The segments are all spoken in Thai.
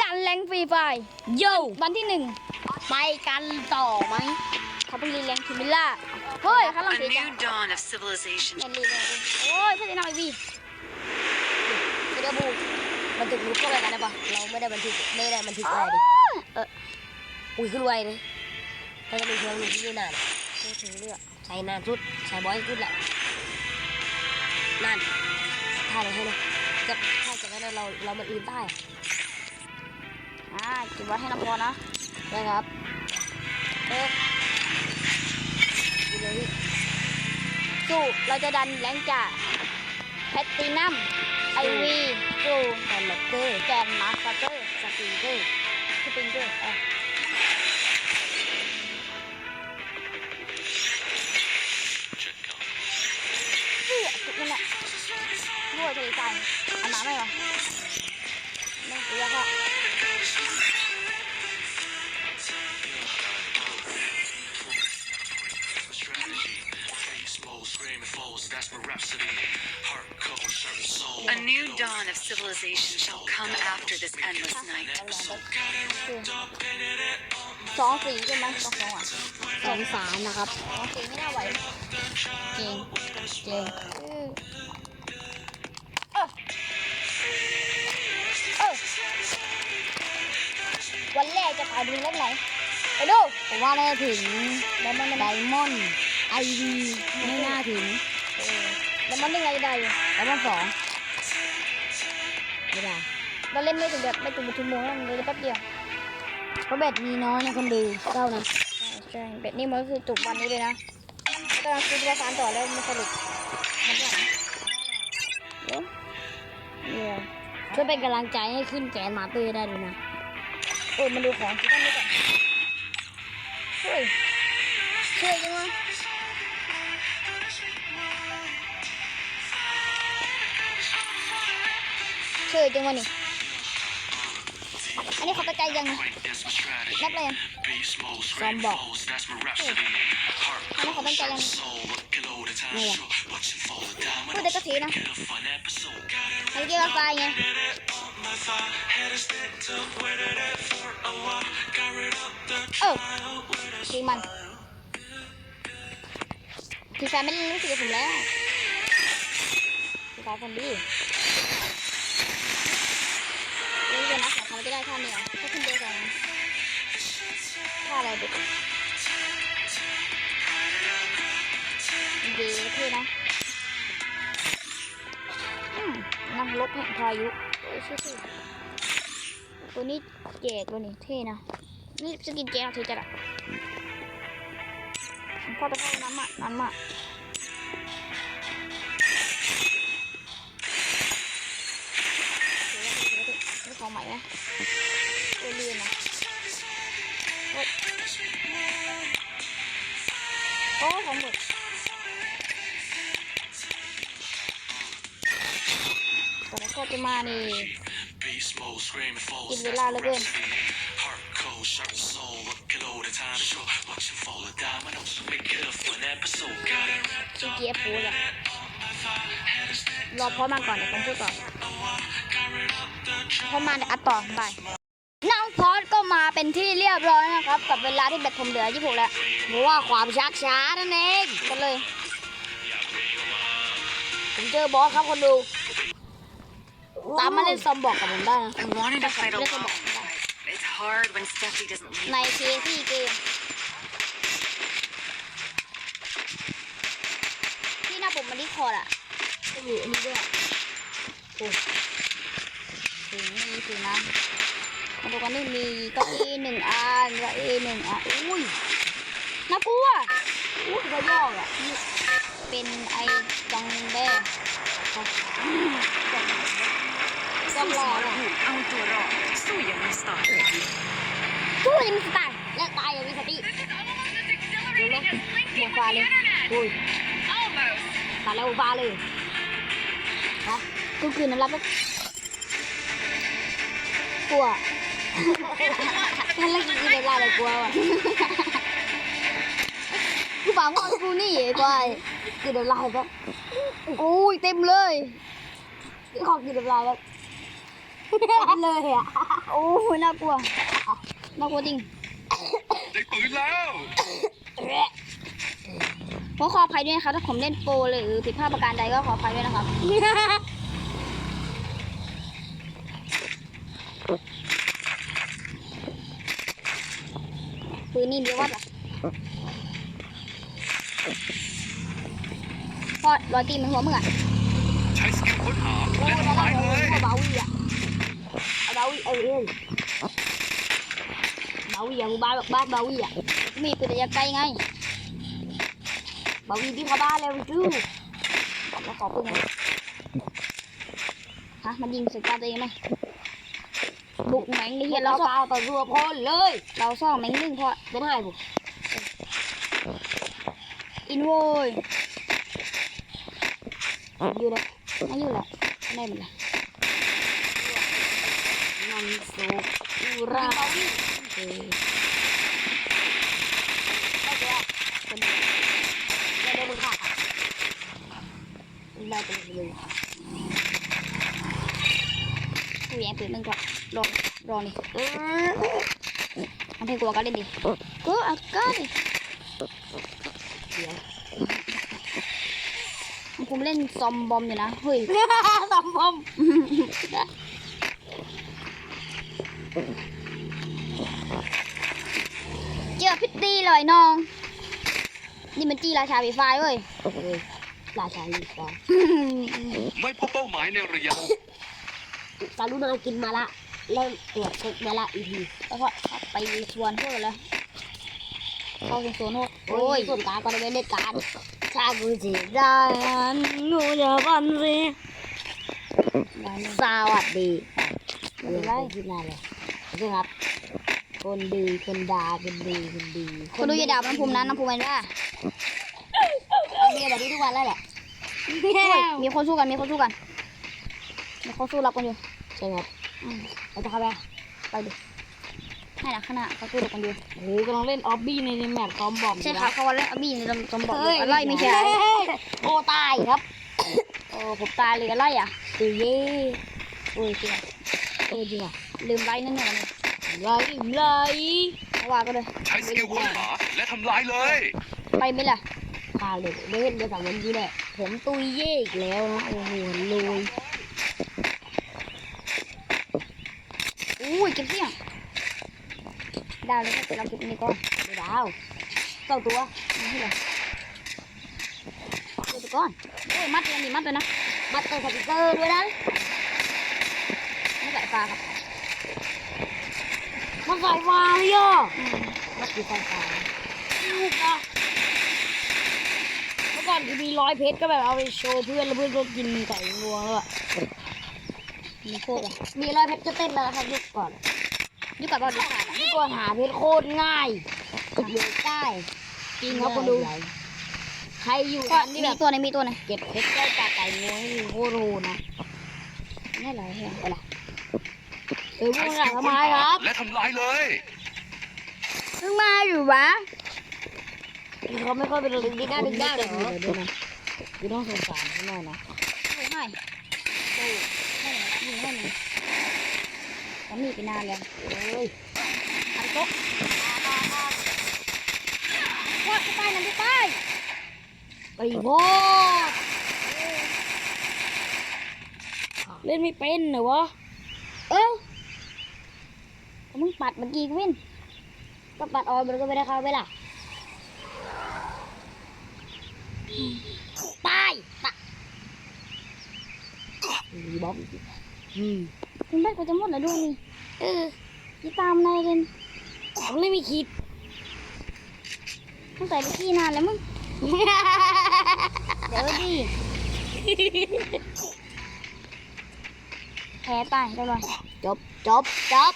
ดันแรงฟรีไฟล์โยวันที่หนึ่งไปกันต่อไหมเขาเพิ่งรีแรงคิมิล่าเฮ้ยเขาลอง A เสียจัง new dawn of civilization แมนรีแรงโอ้ยเพื่อนจะนำไอวีเดี๋ยวบูบันทึกรูปเข้าไปกันได้ปะเราไม่ได้บันทึกไม่ได้บันทึกอะไรดิเอออุ้ยขึ้นไวเลยถ้าจะมีเครื่องมือที่นานพูดถึงเรื่องใช้นานสุดใช้บ่อยสุดแหละนั่นท่าไหนให้นะจะถ้าจากนั้นเราเรามันอื่นใต้ อ่าเก็บไว้ให้น้ำพอนะนะครับเออดูเลยสู้เราจะดันแรงจากแพตตินัมไอวีสู่แอนมาเตอร์แกนมาสเตอร์สปริงเกอร์สปริงเกอร์เออนี่จุดนั่นแหละรั่วทะเลทรายเอาน้ำไหมวะไม่เรียกว่ A new dawn of civilization shall come after this endless night. สองสีใช่ไหมสองสองอะสองสารนะครับสองสีไม่น่าไหวเจงเจงเออเออเออวันแรกจะถ่ายดูเล่นไหนไปดูผมว่าน่าจะถึงแล้วมันไดมอนด์ไอวีไม่น่าถึง เออแล้วมันยังไงได้อยู่ไดมอนสองไม่ได้เราเล่นไม่ถึงแบบไม่ถึงชั่วโมงแล้วเลยแป๊บเดียวเพราะแบตมีน้อยนะคนดูเก้านะใช่แบบนี้มันก็คือจบวันนี้เลยนะกำลังคิดว่าการต่อแล้วมันสรุปมันหลังเดี๋ยวช่วยเป็นกำลังใจให้ขึ้นแกนมาเตอร์ได้ด้วยนะเออมาดูของที่ต้องดูก่อนเฮ้ยเชื่อจังวะ เชื่อจังวะนี่อันนี้เขาตะใจยังนับเลยยังซอมบอกอันนี้เขาตั้งใจยังนี่แหละพูดได้ก็ทีนะอันนี้เกี่ยวกับไฟไงเออทีมันทีแฟนไม่ได้รู้สึกกับผมแล้วทีแฟนคนดีเล่น เกมนักของเขาจะได้ท่าเนี้เหรอถ้าขึ้นเบอร์สองท่าอะไรด็กดีเท่นะอนั่งลบแห่งพายุตัวนี้แจกเลยนี่เท่นะ นี่สกินแจกเท่จัดอะพ่อไปเข้าน้ำอะน้ำอะ องใหม่ไหมโอเรียนนะโอ้ของหมดแต่แล้ก็จะมานี่กินเวลาเหลือเกินเกียฟูดอะรอพ่อมาก่อนเดี๋ยวผมพูดต่อพ่ อมาเดี๋ยวอัดต่อไปน้องพอดก็มาเป็นที่เรียบร้อยนะครับ กับเวลาที่แบตผมเหลือ26แล้วเพราะว่าความชักช้านั่นเองกันเลยผมเจอบอสครับคนดูตามมาเล่นซอมบอกกับผมได้นะ I wanted to fight Look at alone. that. It's hard when Steffi doesn't leave. ในเคที่เกมที่หน้าผมมันดีคอร์ดอะก็มีอันนี้ด้วย ถึงมีสินะมาดูกันนี่มีเก้าอี้หนึ่งอันเก้าอี้หนึ่งอันอุ้ยน่ากลัวอุ้ยเขาย่ออะนี่เป็นไอ้จังแดงต้องรออะเอาตัวรอดสู้อย่างมีสไตล์สู้ยังมีสไตล์และตายอย่างมีสติดูเลยหัวฟ้าเลยอุ้ยตายแล้วฟ้าเลยฮะกูคืนน้ำรับแล้ว กลัวนั่นแหละกูกินได้เลยกลัวว่ะกูฝังว่ากูนี่ไอ้ควายกินน้ำลายปะโอ้ยเต็มเลยขอกินน้ำลายแล้วเลยอะโอ้ยน่ากลัวน่ากลัวจริงได้ปืนแล้วขอขออภัยด้วยนะครับถ้าผมเล่นโปรหรือผิดพลาดประการใดก็ขออภัยด้วยนะครับ ปืนนี่เดียววัดเหรอพอรอยตีมันหัวมึงอะใช้สกิลค้นหาและทำลายเลยเบาอีอะเบาอีเออเอ้ยเบาอีอะมึงบ้านบ้าเบาอีอะมีปืนระยะไกลไงเบาอีที่เขาบ้าแล้วจู้แล้วขอปืนหน่อยฮะมันยิงใส่ตาตัวเองไหม แมงนี่เฮียเราเราซ่อาต่อรัวพลเลย เราซ่อแมงนึ่งพอเป็นไงบุอินโวยอยู่ลยไม่อยู่ละไม่ได้หมดเลยนันโซอุราเออได้ตัวเป็นได้ได้มึงค่ะได้ตัวเลยผู้แย่งปืนหนึ่งก่อนรอ รอนี่เออทำเพลงกลัวกันเล่นดิก็อาการดิเดี๋ยวผมเล่นซอมบอมอยู่นะเฮ้ยสมพมเจอพิตตี้เลยน้อง นี่มันจีราชาไฟฟ้าเว้ยเออราชาลีกาไม่พบเป้าหมายในระยะการุณากินมาละ เริ่มตรวจเช็คมาละอีทีแล้วก็ไปชวนพวกเลยเข้าสวนโหดโอ้โอ้ยยส่วนกลางก็ได้ไม่ได้การชาบูจิได้หนูอย่าบันสิได้เลยสวัสดีไม่เป็นไรที่นั่นเลยโอเคครับ คนดีคนดาคนดีคนดี คนดูอย่าด่าน้ำภูมินะน้ำภูมิมันว่ามีแบบนี้ทุกวันแล้วแหละมีคนสู้กันมีคนสู้กันมีคนสู้รับกันอยู่ใช่ครับอืม เราจะเข้าไปไปดิให้นะข้างหน้าเขาสู้รับกันอยู่โอ้กำลังเล่นออบบี้ในแมปคอมบอมใช่ครับเขาว่าเล่นอบี้ในจำบอกอยู่เฮ้ยอะไรไม่ใช่โอ้ตายครับโอ้ผมตายเลยอะไรอะตุยเย่โอ้ยจริงอะเออจริงอะลืมไลน์นั่นเนี่ยไล่ไล่เพราะว่าก็เลยใช้สกิลค้นหาและทำลายเลย ไปไหมล่ะพาเลยเล่นเดี๋ยวสามวันนี้แหละผมตุยเย่อีกแล้วนะโอ้โหลุย อุ้ยเก็บเสียงดาวเลยก็เราเก็บอันนี้ก่อนดาวเจ้าตัวนี่เหรอเก็บไปก่อนโอ้ยมัดเลยนี่มัดเลยนะมาเติมสติกเกอร์ด้วยนะไม่ใส่ฟ้าครับมันใสายฟ้าเลยอะมันคือสายฟ้าลูกอะเมื่อก่อนมีร้อยเพชรก็แบบเอาไปโชว์เพื่อนแล้วเพื่อนก็กินไก่งวงแล้วอะมีโคกอะมีร้อยเพชรก็เต้นแล้วครับยุค ก่อนยุคก่อนเราดูขาดอะยุคก่อนหาเพชรโคตรง่ายเดือดได้จริงครับคนดู ใครอยู่ก็ทันที่มีแบบตัวไหนมีตัวไหนเก็บเพชรใกล้จากไก่งวงนี่คือโคตรโหดนะไม่ไหลเหรอไปละเออพวใช้กสหลักิงลทำค้นไมหาครับ และทำลายเลยเพิ่งมาอยู่วะเขาไม่ค่อยเป็นดึงได้ดึงได้เลยด้วยนะกูต้องสงสารเขาหน่อยนะไม่ให้โอ้ยไม่ไหนยิงไม่หนี ผมหนีไปนานแล้วเอ้ยทำโต๊ะว่าจะไปนั่นจะไปไปโพดเล่นไม่เป็นเหรอวะ เอ้าก็มึงปัดเมื่อกี้กูวินก็ปัดออนมันก็ไม่ได้เข้าไปล่ะตายตะมีบอมอืม มึงได้กูจะหมดแล้วดูนี่เออยี่ตามนายเล่นมันไม่มีคิดมึงใส่ไปขี้นานแล้วมึงเดี๋ยวดิแพ้ตายเรียบร้อยจบจบจบ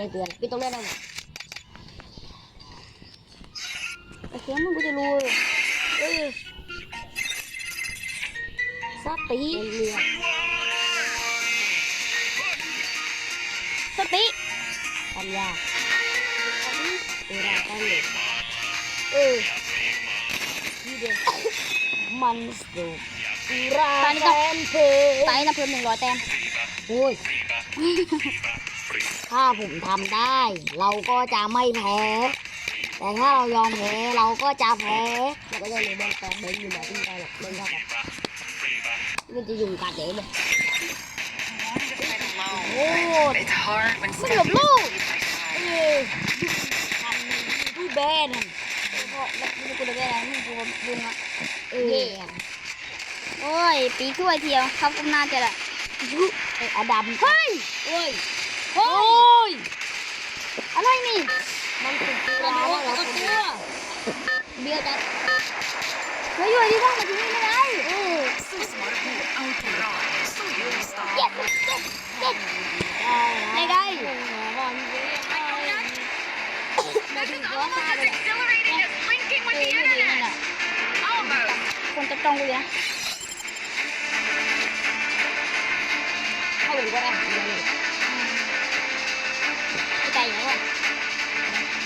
ต้องปิดการเรียกเตือนปิดตรงนั้นเลยแต่เสียงมึงกูจะรู้เลยเออสติเรือสติทำยากเวลาตั้งเลยเออที่เดียวมันสุกสุราตอนนี้แสต้องนเพลไต่นะเพิ่มหนึ่งร้อยแต้มโอ้ย ถ้าผมทำได้ เราก็จะไม่แพ้ แต่ถ้าเรายอมแพ้เราก็จะแพ้เราก็จะเลยบอลแปลงเบนอยู่แบบนี้ได้หรอกเล่นได้แบบมันจะยุ่งกัดเดี๋ยวเลยโอ้ยไมัน stuff หลบลูกเอ้ยทำดูแบนเพราะแล้วกูจะได้อะไรมึงกูดึงอะเอ้ยโอ้ย ปีถ้วยเทียวครับกุมหน้าจอละไออดัมเฮ้ยโอ้ย โอ้โอ้ย อะไรนี่ มันติดตัวแล้วเราก็ตัวเบี้ยวจะเฮ้ยอยู่ดีว่างมาที่นี่ไม่ได้เออ So smart who outrun. So you stop. เจ็บเจ็บเจ็บได้ได้ This is almost as exhilarating as linking เอ with อ the อยู่ดีนั่น internet. แหละ Almost. คนจะจ้องกูอยู่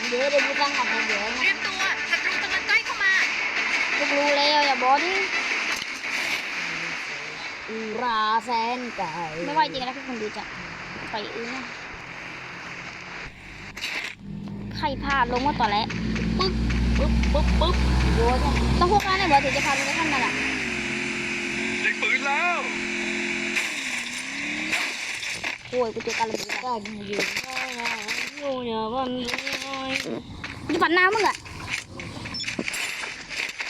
เดี๋ยวเดี๋ยวตั้งคำเดี๋ยวเตรียมตัวศัตรูกำลังใกล้เข้ามากูรู้แล้วอย่าบอกดิอุราแสนไก่ไม่ไหวจริงนะพี่คนดูจะไปอื่นนะใครพลาดลงว่าต่อแล้วปึ๊บปึ๊บปึ๊บปึ๊บโยนต้องพวกนั้นเลยบอกถึงจะพาไปขั้นนั่นแหละได้ปืนแล้วโอ้ยกูเจอการระเบิดก็อยู่ อยู่เนี่ยมันกูจะฝันหน้ามึงอะ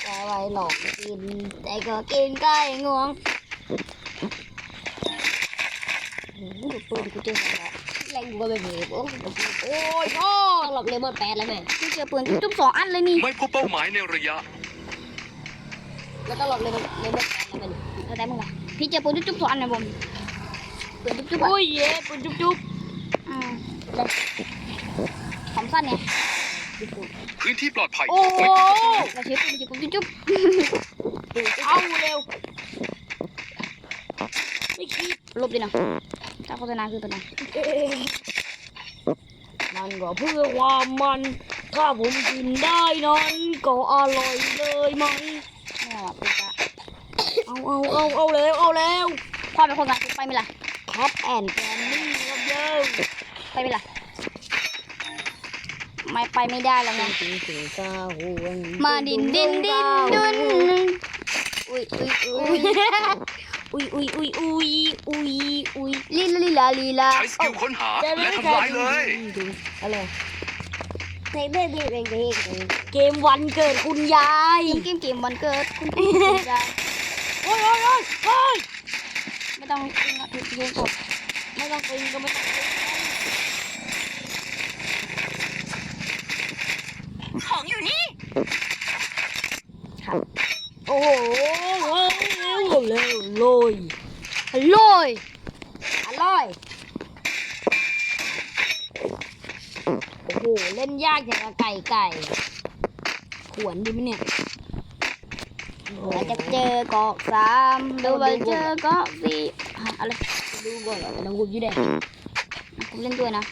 แต่ไว้หลอกกิน แต่ก็กินใกล้งวงกูดูปืนกูเจอสองแล้วแรงกูก็ไม่มีโอ้ยโอ้ยพ่อต้องหลบเลมอนแปดแล้วแม่กูเจอปืนจุ๊บสองอันเลยนี่ไม่พบเป้าหมายในระยะ แล้วต้องหลบเลมอนเลมอนแปดแล้วแม่แล้วแต่มึงล่ะพี่เจอปืนจุ๊บสองอันนะผมปืนจุ๊บจุ๊บอะโอ้ยเย่ปุจุ๊บจุ๊บอืมของ สั้นเนี่ยพื้นที่ปลอดภัยโอ้โหเราใช้ปืนจุ๊บจุ๊บจุ๊บเอาเร็วไม่คิดลบดินะถ้าโฆษณาคือตัวไหนมันก็เพื่อความมัน ถ้าผมกินได้นั้นก็อร่อยเลยไหมไม่เอาอะปืนจะเอาเอาเอาเอาแล้วเอาแล้วพ่อเป็นคนงานไปไหมล่ะครับแอนแกนนี่ครับเย้ไปไหมล่ะ ไม่ไปไม่ได้แล้วไงถึงถึงก้าห่วงมาดินดินดินดุนอุ้ยอุ้ยอุ้ยอุ้ยอุ้ยอุ้ยอุ้ยอุ้ยอุ้ยลีลาลีลาลีลาใช้สกิลค้นหาและทำลายเลยอะไรเพลงเพลงเพลงเพลงเพลงเกมวันเกิดคุณยายเกมเกมเกมวันเกิดคุณพี่คุณยายโอ้ยโอ้ยโอ้ยโอ้ยไม่ต้องกินอะถูกเพลงกดไม่ต้องเป็นก็ไม่ต้องเป็ นของอยู่นี่โอ้โหเร็วเร็วเร็วเลยฮัลโหลยอร่อย โอ้โห เล่นยากอย่างกับไก่ไก่ ขวนดีไหมเนี่ยเราจะเจอเกาะสามดูไปเจอเกาะสี่อะอะไรดูก่อนน้องกุบยี่แดงผมเล่นด้วยนะ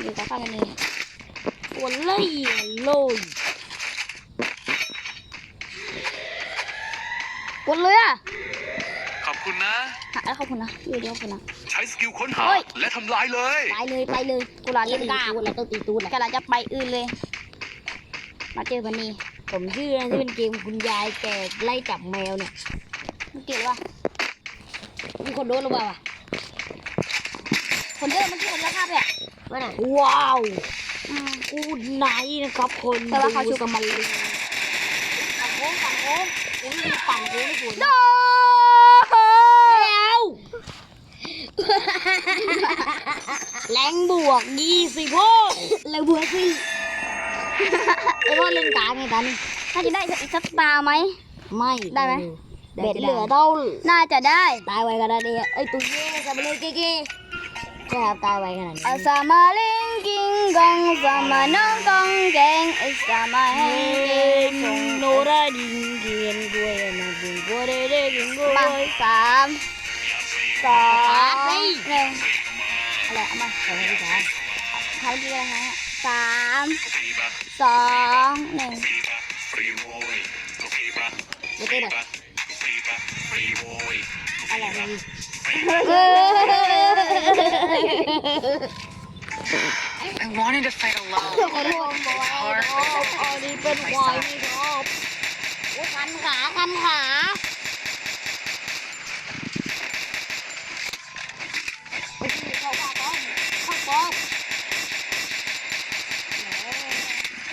อยู่กับข้างกันนี่ ขวนเลยเลยกดเลยอะขอบคุณนะหาแล้วขอบคุณนะอยู่เดียวขอบคุณนะ ใช้สกิลค้นหา เฮ้ย และทำลายเลย ไปเลยไปเลยกูลาเล่เล่นนกกาล้าแล้วต้องตีตูนแหละกำลังจะไปอื่นเลย มาเจอพันนี้ผมชื่อนะที่เป็นเกมคุณยายแกไล่จับแมวเนี่ยมันเกี่ยวว่ามีคนโดนหรือเปล่าอะคนเยอะมันคือคนราคาแบบว่าน่ะว้าวอืม กูดไนท์นะครับคนแต่ว่าเขาชุดูบสมันลีปั่นโค้งปั่นโค้งอุ้ยปั่นโค้งไม่ถูกโดแล้วแรงบวกยี่สิบโอ้แล้วบวกสิไอ้ว่าเล่นกลางไงตอนนี้น่าจะได้อีกสักตาไหมไม่ได้ไหมเบ็ดเหลือเท่าน่าจะได้ตายไวขนาดนี้ไอ้ตุ้ยเนี่ยจะไปเลยเก๊ๆ ใช่ครับตาไวขนาดนี้อาสามาเล่งกิงกงสามาน้องกงแกงอสามาแห้งเกงโนราดิงกียนด้วยนะดิงบัวเด้เด้กินบัวมาสามสองหนึ่งอะไรเอามาสองที่าทำดีเลยฮะสามสองหนึ่งไม่เต้นอะอะไร I wanted to fight alone. ขอโทษบอยอันนี้เป็นวายไม่ชอบโอ้คันขาคันขาไปที่เข้าข้าป้อมเข้าป้อม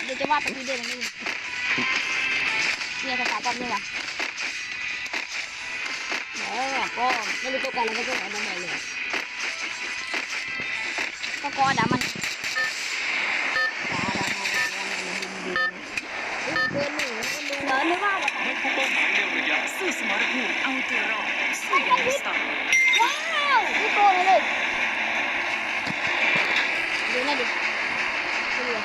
เดี๋ยวจะวาดไปทีเดียวนี่เนี่ยภาษาปอมนี่ว่ะแล้วก็ไม่รู้ตัวกันแล้วก็ตัวกันทำไมเลยก็กอดามันเพื่อนหนูก็ดูเหลือนึกว่าแบบไม่พบเป้าหมายในระยะสู้สมรภูมิเอาตัวรอดสู้อย่างไม่ตายว้าวนี่โตเลย เลยดูนะดิดูดิ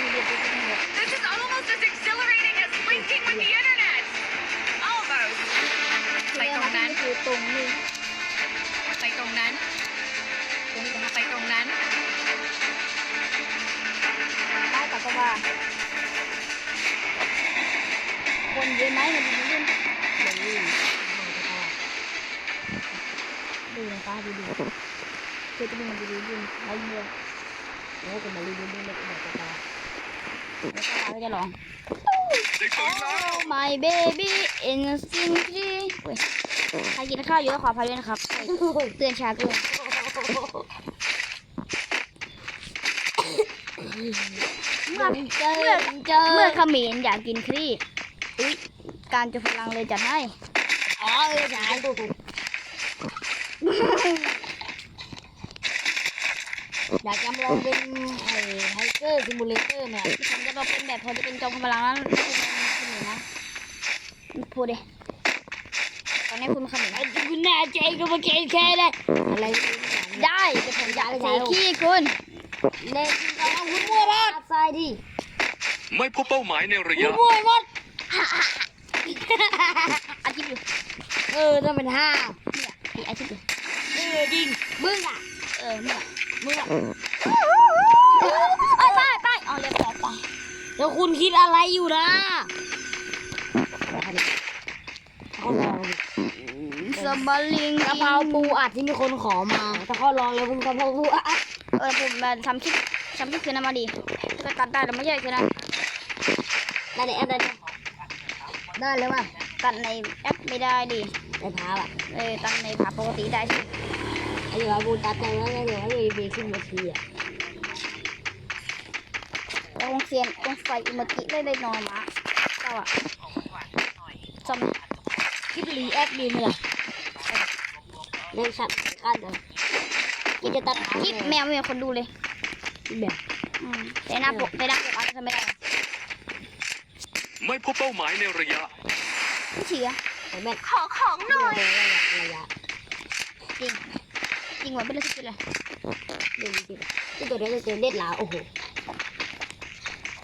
ดูดิดูดิดูดิ This is almost as exhilarating as linking with the internet. Almost. ไปตรงนั้นคือตรงนี้ไปตรงนั้น ได้แต่ก็ว่าคนเยอะไหมมันดูดิดูนะคะดูดิคือจะมีมันดูดิดูไรเงี้ยโอ้ก็มาลีดูดูเล็กหน่อยก็ได้แล้วก็เรจะลองได้ตื่นแล้ว Oh my baby instantly ใครกินข้าวเยอะขออภัยด้วยนะครับเตือนชาเตือน เมื่อเจอเจอเมื่อเขมิ้นอยากกินครีอุ๊ยการจะพลังเลยจัดให้ อ๋อเออใช่ถูกถูกอยากจำลองเป็นไอ้ไฮเกอร์ซิมูเลเตอร์เนี่ยที่ผมจะบอกเป็นแบบพอจะเป็นจอมพลังนั้นคุณเขมิ้นนะพูดดิตอนนี้คุณเขมิ้นไอ้ที่คุณแน่ใจก็มาเกณฑ์แค่เลยอะไรได้แต่ผมอยากใส่ขี้คุณ เล่นเอาคุณมั่วมากใส่ดิไม่พบเป้าหมายในระคุณยะมั่วหมดอาทิตย์อยู่เออต้องเป็นห้าเนี่ยพี่อาทิตย์อยู่เออจริงมึงอะเออเนี่ยมึงอะเอ้ยไปไปเอาเรียบร้อยไปแล้วคุณคิดอะไรอยู่นะเขาลองสบาลิงกะเพราปูอัดที่มีคนขอมาถ้าเขาลองแล้วคุณกะเพราปูอัด เออผมมาทำคลิปทำคลิปคืนนั้นมาดีก็ตัดได้แต่ไม่ใช่คืนนั้นได้ในแอปได้ได้เลยว่ะตัดในแอปไม่ได้ดิในพาอะเออตัดในผาปกติได้สิไอ้เดี๋ยวปูตัดใจแล้วเดี๋ยวให้บีขึ้นมาทีอะแล้ววงเซียนวงไฟอิโมจิได้ได้นอนมาเจ้าอะจำคิดรีแอคดีไหมล่ะเล่นชัดกันเลย คิดจะตัดคลิปแมวไม่มีคนดูเลยแบบอืมแต่หน้าปกแต่หน้าปกอาจจะทำไม่ได้ไม่พบเป้าหมายในระยะ ไม่เชื่อแต่แบบขอของหน่อยระยะระยะจริงจริงว่ะเป็นเรื่องสุดเลยเล่นจริงที่ตัวนี้จะเจอเด็ดหลาโอ้โห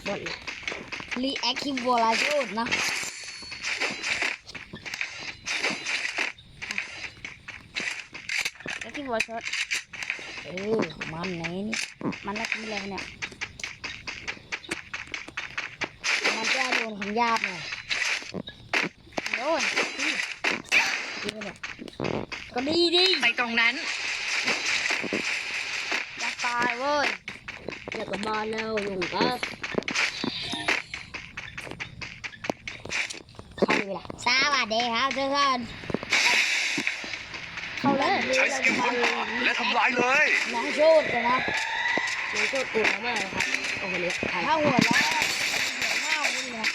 หมดเลยรีแอคคิววอลาโจดนะแล้วที่วอลชด เออ มันไหนนี่มันละกี่แล้วเนี่ย มันจะโดนคำหยาบหน่อยโดนดีเนี่ยก็ดีดีไปตรงนั้นอยากตายเว้ยแล้วก็มาแล้วลุงก็เข้าเลยล่ะสวัสดีครับทุกคนเข้าเลย ใช้สกิลค้นหาและทำลายเลย น้องโชดเลยนะน้องโชดกลัวมากเลยครับโอ้โหเลยถ้าหัวเราะหัวหน้านี่นะ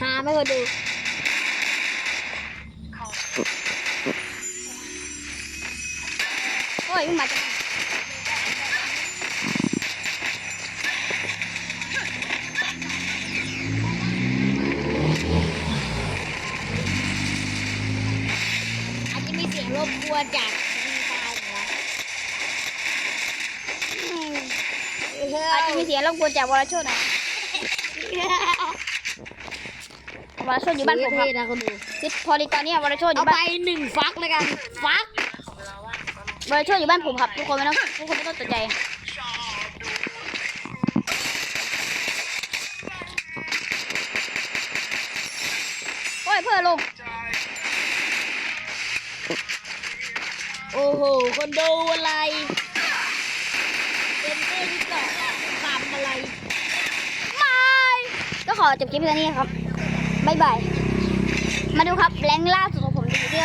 หาไม่ก็ดู อยมาจจะมีเสียงรบกวนจากอาจจะมีเสียงรบกวนจากวรชนนะวรชนอยู่บ้านผมครับคือพอดีตอนนี้วรชนอยู่บ้านเอาไปหนึ่งฟักเลยกัน ฟัก วรโชดอยู่บ้านผมครับ ทุกคนไม่ต้องทุกคนไม่ต้องตกใจโอ้ยเพื่อนลง โอ้โห คนดูอะไร เป็นเต้นก่อนทำอะไร ไม่ ก็ขอจบคลิปเพียงเท่านี้ครับ บ๊ายบาย มาดูครับ แรงล่าสุดของผมอยู่ที่